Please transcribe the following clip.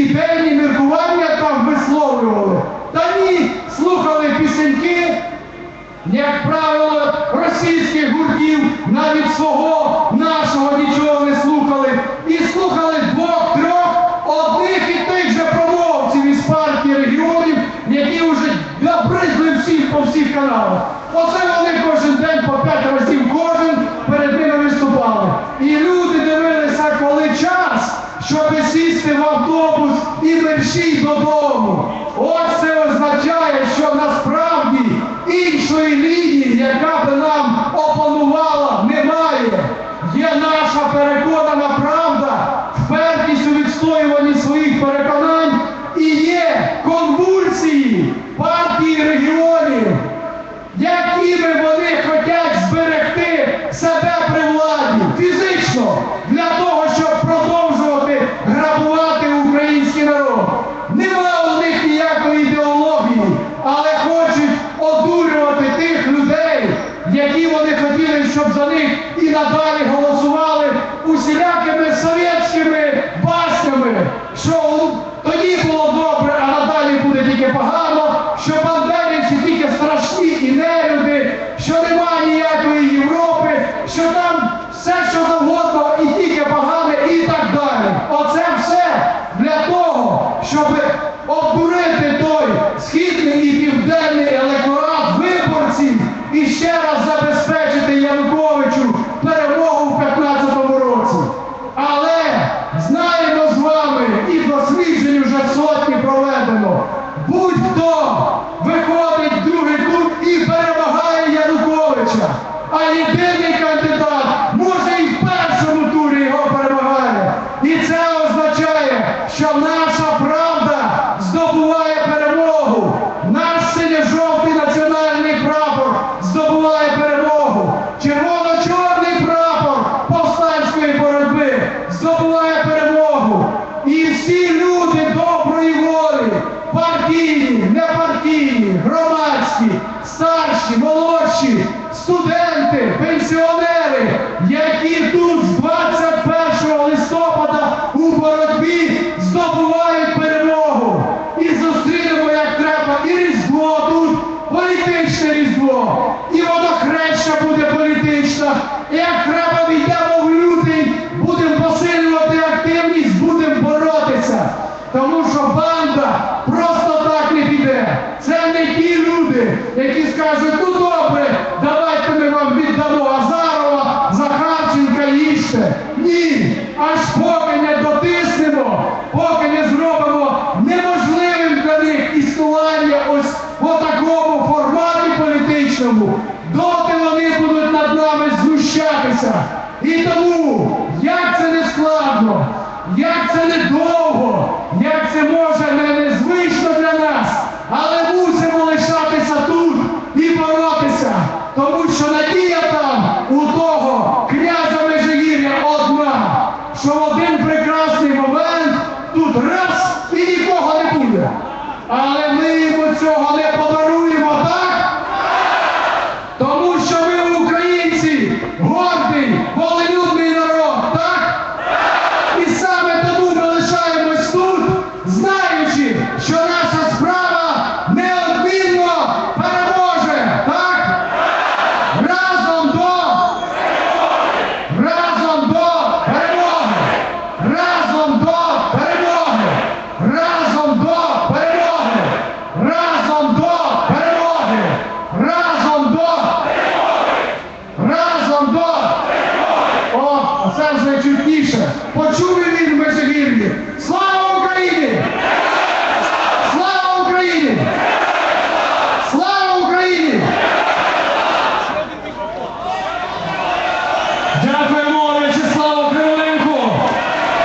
ідейні міркування там висловлювали. Та ні, слухали пісеньки, як правило, російських гуртів, навіть свого нашого нічого не слухали. І слухали двох-трьох одних і тих же промовців із партії регіонів, які вже набридли всім по всіх каналах. Оце вони кожен день по п'ять разів кожен перед ними виступали. І люди дивилися, коли час, щоб сісти в автобус і мерщій додому. Ось це означає, що насправді іншої лінії, яка би нам опанувала, немає. Є наша переконана правда, впертість у відстоюванні своїх переконань Shëbzoni, i nga dali hëllës Kirchenkandidat Банда просто так не піде. Це не ті люди, які скажуть, ну добре, давайте ми вам віддамо Азарова, Захарченка інше. Ні, аж поки не дотиснемо, поки не зробимо неможливим для них існування ось в такому форматі політичному, доти вони будуть над нами знущатися. І тому, як це не складно, як це не довго, як це найчутніше. Почули він межигір'ї,